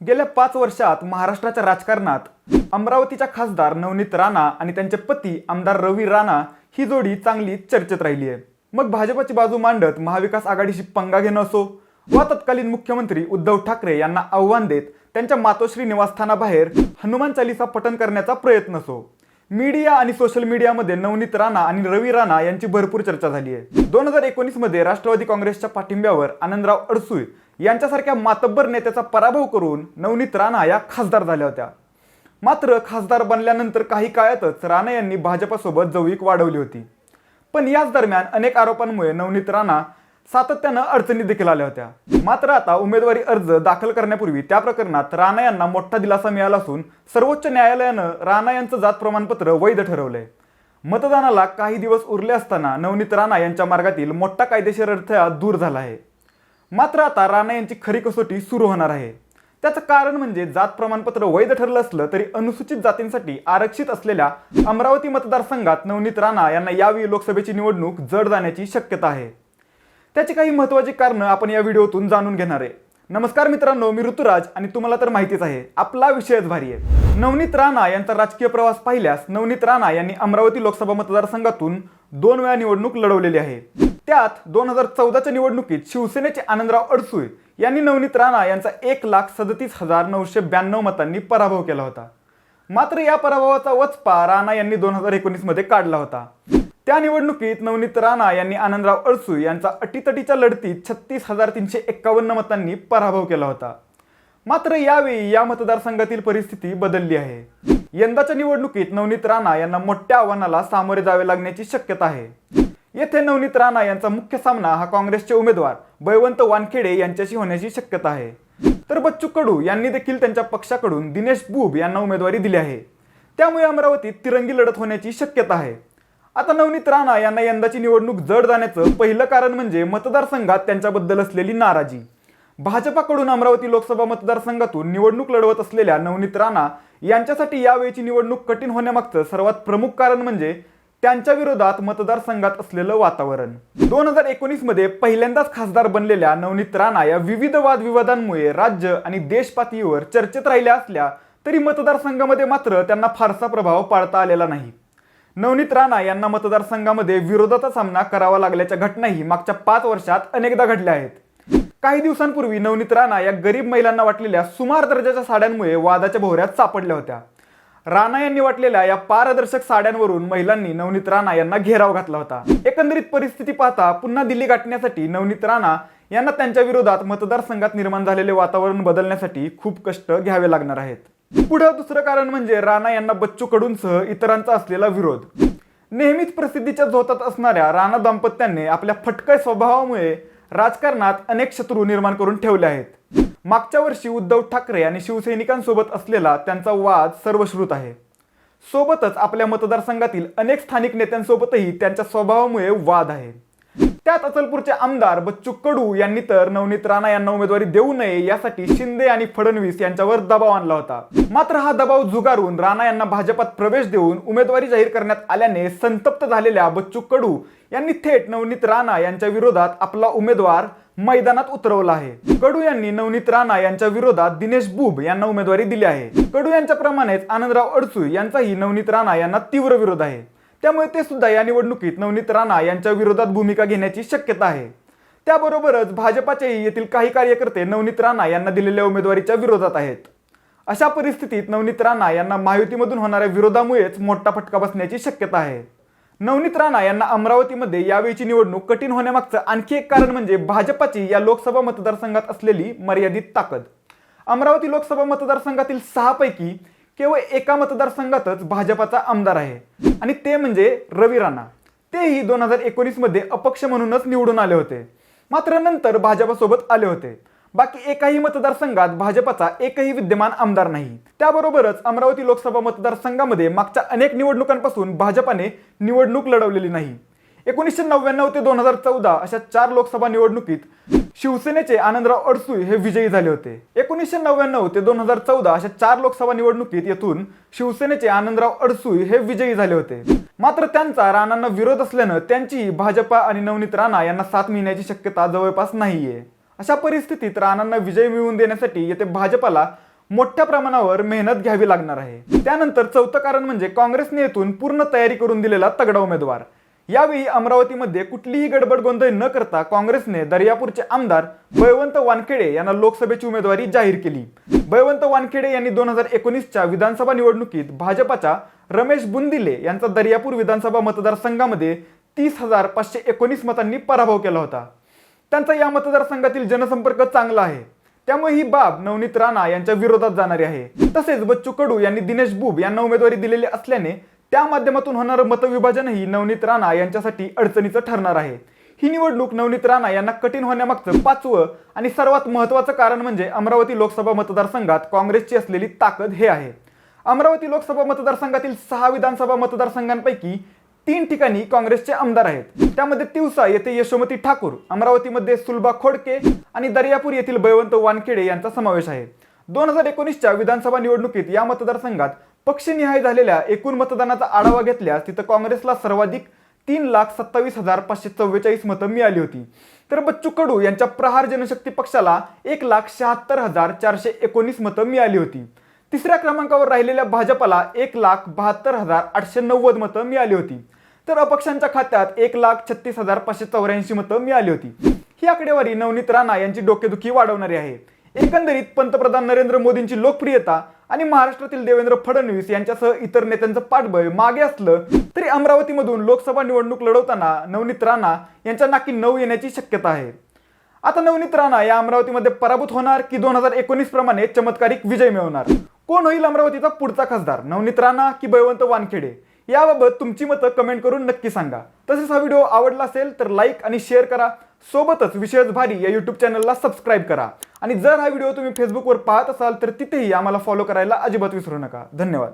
गेल्या पाच वर्षात महाराष्ट्राच्या राजकारणात अमरावतीच्या खासदार नवनीत राणा आणि त्यांचे पती आमदार रवी राणा ही जोडी चांगली चर्चेत राहिली आहे. मग भाजपची बाजू मांडत महाविकास आघाडीशी पंगा घेणं असो वा तत्कालीन मुख्यमंत्री उद्धव ठाकरे यांना आव्हान देत त्यांच्या मातोश्री निवासस्थानाबाहेर हनुमान चालिसा पठण करण्याचा प्रयत्न असो. मीडिया आणि सोशल मीडियामध्ये नवनीत राणा आणि रवी राणा यांची भरपूर चर्चा झाली आहे. दोन हजार एकोणीसमध्ये राष्ट्रवादी काँग्रेसच्या पाठिंब्यावर आनंदराव अडसूळ यांच्यासारख्या मातब्बर नेत्याचा पराभव करून नवनीत राणा या खासदार झाल्या होत्या. मात्र खासदार बनल्यानंतर काही काळातच राणा यांनी भाजपासोबत जवळीक वाढवली होती. पण याच दरम्यान अनेक आरोपांमुळे नवनीत राणा सातत्यानं अडचणी देखील आल्या होत्या. मात्र आता उमेदवारी अर्ज दाखल करण्यापूर्वी त्या प्रकरणात राणा यांना मोठा दिलासा मिळाला असून सर्वोच्च न्यायालयानं राणा यांचं जात प्रमाणपत्र वैध ठरवलंय. मतदानाला काही दिवस उरले असताना नवनीत राणा यांच्या मार्गातील मोठा कायदेशीर अडथळा दूर झाला आहे. मात्र आता राणा यांची खरी कसोटी सुरू होणार आहे. त्याचं कारण म्हणजे जात प्रमाणपत्र वैध ठरलं असलं तरी अनुसूचित जातींसाठी आरक्षित असलेल्या अमरावती मतदारसंघात नवनीत राणा यांना यावेळी लोकसभेची निवडणूक जड जाण्याची शक्यता आहे. त्याची काही महत्त्वाची कारणं आपण या व्हिडिओतून जाणून घेणार आहे. नमस्कार मित्रांनो मी ऋतुराज आणि तुम्हाला तर माहितीच आहे आपला विषयच भारी आहे. नवनीत राणा यांचा राजकीय प्रवास पाहिल्यास नवनीत राणा यांनी अमरावती लोकसभा मतदारसंघातून दोन वेळा निवडणूक लढवलेली आहे. त्यात दोन हजार चौदाच्या निवडणुकीत शिवसेनेचे आनंदराव अडसूळ यांनी नवनीत राणा यांचा एक लाख सदतीस हजार नऊशे ब्याण्णव मतांनी पराभव केला होता. मात्र या पराभवाचा वचपा राणा यांनी दोन हजार एकोणीसमध्ये काढला होता. त्या निवडणुकीत नवनीत राणा यांनी आनंदराव अडसूळ यांचा अटीतटीच्या लढतीत छत्तीस हजार तीनशे एक्कावन्न मतांनी पराभव केला होता. मात्र यावेळी या मतदारसंघातील परिस्थिती बदलली आहे. यंदाच्या निवडणुकीत नवनीत राणा यांना मोठ्या आव्हानाला सामोरे जावे लागण्याची शक्यता आहे. येथे नवनीत राणा यांचा मुख्य सामना हा काँग्रेसचे उमेदवार बळवंत वानखेडे यांच्याशी होण्याची शक्यता आहे. तर बच्चू कडू यांनी देखील त्यांच्या पक्षाकडून दिनेश बुब यांना उमेदवारी दिली आहे. त्यामुळे अमरावतीत तिरंगी लढत होण्याची शक्यता आहे. आता नवनीत राणा यांना यंदाची निवडणूक जड जाण्याचं पहिलं कारण म्हणजे मतदारसंघात त्यांच्याबद्दल असलेली नाराजी. भाजपाकडून अमरावती लोकसभा मतदारसंघातून निवडणूक लढवत असलेल्या नवनीत राणा यांच्यासाठी यावेळीची निवडणूक कठीण होण्यामागचं सर्वात प्रमुख कारण म्हणजे त्यांच्या विरोधात मतदारसंघात असलेलं वातावरण. दोन हजार एकोणीसमध्ये पहिल्यांदाच खासदार बनलेल्या नवनीत राणा या विविध वादविवादांमुळे राज्य आणि देशपातळीवर चर्चेत राहिल्या असल्या तरी मतदारसंघामध्ये मात्र त्यांना फारसा प्रभाव पाळता आलेला नाही. नवनीत राणा यांना मतदारसंघामध्ये विरोधाचा सामना करावा लागल्याच्या घटनाही मागच्या पाच वर्षात अनेकदा घडल्या आहेत. काही दिवसांपूर्वी नवनीत राणा या गरीब महिलांना वाटलेल्या सुमार दर्जाच्या साड्यांमुळे वादाच्या भोवऱ्यात सापडल्या होत्या. राणा यांनी वाटलेल्या या पारदर्शक साड्यांवरून महिलांनी नवनीत राणा यांना घेराव घातला होता. एकंदरीत परिस्थिती पाहता पुन्हा दिल्ली गाठण्यासाठी नवनीत राणा यांना त्यांच्या विरोधात मतदारसंघात निर्माण झालेले वातावरण बदलण्यासाठी खूप कष्ट घ्यावे लागणार आहेत. पुढं दुसरं कारण म्हणजे राणा यांना बच्चू कडूंसह इतरांचा असलेला विरोध. नेहमीच प्रसिद्धीच्या झोतात असणाऱ्या राणा दाम्पत्याने आपल्या फटक्या स्वभावामुळे राजकारणात अनेक शत्रू निर्माण करून ठेवले आहेत. मागच्या वर्षी उद्धव ठाकरे आणि शिवसैनिकांसोबत असलेला त्यांचा वाद सर्वश्रुत आहे. सोबतच आपल्या मतदारसंघातील अनेक स्थानिक नेत्यांसोबतही त्यांच्या स्वभावामुळे वाद आहे. त्यात अचलपूरचे आमदार बच्चू कडू यांनी तर नवनीत राणा यांना उमेदवारी देऊ नये यासाठी शिंदे आणि फडणवीस यांच्यावर दबाव आणला होता. मात्र हा दबाव झुगारून राणा यांना भाजपात प्रवेश देऊन उमेदवारी जाहीर करण्यात आल्याने संतप्त झालेल्या बच्चू कडू यांनी थेट नवनीत राणा यांच्या विरोधात आपला उमेदवार मैदानात उतरवला आहे. कडू यांनी नवनीत राणा यांच्या विरोधात दिनेश बुब यांना उमेदवारी दिली आहे. कडू यांच्याप्रमाणेच आनंदराव अडसू यांचाही नवनीत राणा यांना तीव्र विरोध आहे. त्यामुळे ते सुद्धा या निवडणुकीत नवनीत राणा यांच्या विरोधात भूमिका घेण्याची शक्यता आहे. त्याबरोबरच भाजपाचेही येथील काही कार्यकर्ते नवनीत राणा यांना दिलेल्या उमेदवारीच्या विरोधात आहेत. अशा परिस्थितीत नवनीत राणा यांना महायुतीमधून होणाऱ्या विरोधामुळेच मोठा फटका बसण्याची शक्यता आहे. नवनीत राणा यांना अमरावतीमध्ये यावेळीची निवडणूक कठीण होण्यामागचं आणखी एक कारण म्हणजे भाजपाची या लोकसभा मतदारसंघात असलेली मर्यादित ताकद. अमरावती लोकसभा मतदारसंघातील सहा पैकी केवळ एका मतदारसंघातच भाजपाचा आमदार आहे. आणि ते म्हणजे रवी राणा. तेही दोन हजार एकोणीसमध्ये अपक्ष म्हणूनच निवडून आले होते. मात्र नंतर भाजपासोबत आले होते. बाकी एकाही मतदारसंघात भाजपाचा एकही विद्यमान आमदार नाही. त्याबरोबरच अमरावती लोकसभा मतदारसंघामध्ये मागच्या अनेक निवडणुकांपासून भाजपाने निवडणूक लढवलेली नाही. एकोणीसशे नव्याण्णव ते दोन हजार चौदा अशा चार लोकसभा निवडणुकीत शिवसेनेचे आनंदराव अडसूळ हे विजयी झाले होते. एकोणीसशे नव्याण्णव ते दोन हजार चौदा अशा चार लोकसभा निवडणुकीत येथून शिवसेनेचे आनंदराव अडसूळ हे विजयी झाले होते. मात्र त्यांचा राणांना विरोध असल्यानं त्यांची भाजपा आणि नवनीत राणा यांना साथ मिळण्याची शक्यता जवळपास नाहीये. अशा परिस्थितीत राणांना विजय मिळवून देण्यासाठी येथे भाजपाला मोठ्या प्रमाणावर मेहनत घ्यावी लागणार आहे. त्यानंतर चौथं कारण म्हणजे काँग्रेसने येथून पूर्ण तयारी करून दिलेला तगडा उमेदवार. यावेळी अमरावतीमध्ये कुठलीही गडबड गोंधळ न करता काँग्रेसने दर्यापूरचे आमदार बळवंत वानखेडे यांना लोकसभेची उमेदवारी जाहीर केली. बळवंत वानखेडे यांनी दोन हजार एकोणीसच्या विधानसभा निवडणुकीत भाजपाच्या रमेश बुंदिले यांचा दर्यापूर विधानसभा मतदारसंघामध्ये तीस हजार पाचशे एकोणीस मतांनी पराभव केला होता. त्यांचा या मतदारसंघातील जनसंपर्क चांगला आहे. त्यामुळे ही बाब नवनीत राणा यांच्या विरोधात जाणारी आहे. तसेच बच्चू कडू यांनी दिनेश बुब यांना उमेदवारी दिलेली असल्याने त्या माध्यमातून होणारं मतविभाजनही नवनीत राणा यांच्यासाठी अडचणीचं ठरणार आहे. ही निवडणूक नवनीत राणा यांना कठीण होण्यामागचं पाचवं आणि सर्वात महत्त्वाचं कारण म्हणजे अमरावती लोकसभा मतदारसंघात काँग्रेसची असलेली ताकद हे आहे. अमरावती लोकसभा मतदारसंघातील सहा विधानसभा मतदारसंघांपैकी तीन ठिकाणी काँग्रेसचे आमदार आहेत. त्यामध्ये तिवसा येथे यशोमती ठाकूर अमरावतीमध्ये सुलभा खोडके आणि दर्यापूर येथील बळवंत वानखेडे यांचा समावेश आहे. दोन हजार एकोणीसच्या विधानसभा निवडणुकीत या मतदारसंघात पक्षनिहाय झालेल्या एकूण मतदानाचा आढावा घेतल्यास तिथं काँग्रेसला सर्वाधिक तीन लाख सत्तावीस हजार पाचशे चव्वेचाळीस मतं मिळाली होती. तर बच्चू कडू यांच्या प्रहार जनशक्ती पक्षाला एक लाख शहात्तर हजार चारशे एकोणीस मतं मिळाली होती. तिसऱ्या क्रमांकावर राहिलेल्या भाजपाला एक लाख बहात्तर हजार आठशे नव्वद मतं मिळाली होती. तर अपक्षांच्या खात्यात एक लाख छत्तीस हजार पाचशे चौऱ्याऐंशी मतं मिळाली होती. ही आकडेवारी नवनीत राणा यांची डोकेदुखी वाढवणारी आहे. एकंदरीत पंतप्रधान नरेंद्र मोदींची लोकप्रियता आणि महाराष्ट्रातील देवेंद्र फडणवीस यांच्यासह इतर नेत्यांचं पाठबळ मागे असलं तरी अमरावतीमधून लोकसभा निवडणूक लढवताना नवनीत राणा यांच्या नाकी नऊ येण्याची शक्यता आहे. आता नवनीत राणा या अमरावतीमध्ये पराभूत होणार की दोन हजार एकोणीस प्रमाणे चमत्कारिक विजय मिळवणार? कोण होईल अमरावतीचा पुढचा खासदार? नवनीत राणा की बळवंत वानखेडे? याबाबत तुमची मतं कमेंट करून नक्की सांगा. तसेच हा व्हिडिओ आवडला असेल तर लाईक आणि शेअर करा. सोबतच विशेष भारी या यूट्यूब चॅनलला सबस्क्राईब करा. आणि जर हा व्हिडिओ तुम्ही फेसबुकवर पाहत असाल तर तिथेही आम्हाला फॉलो करायला अजिबात विसरू नका. धन्यवाद.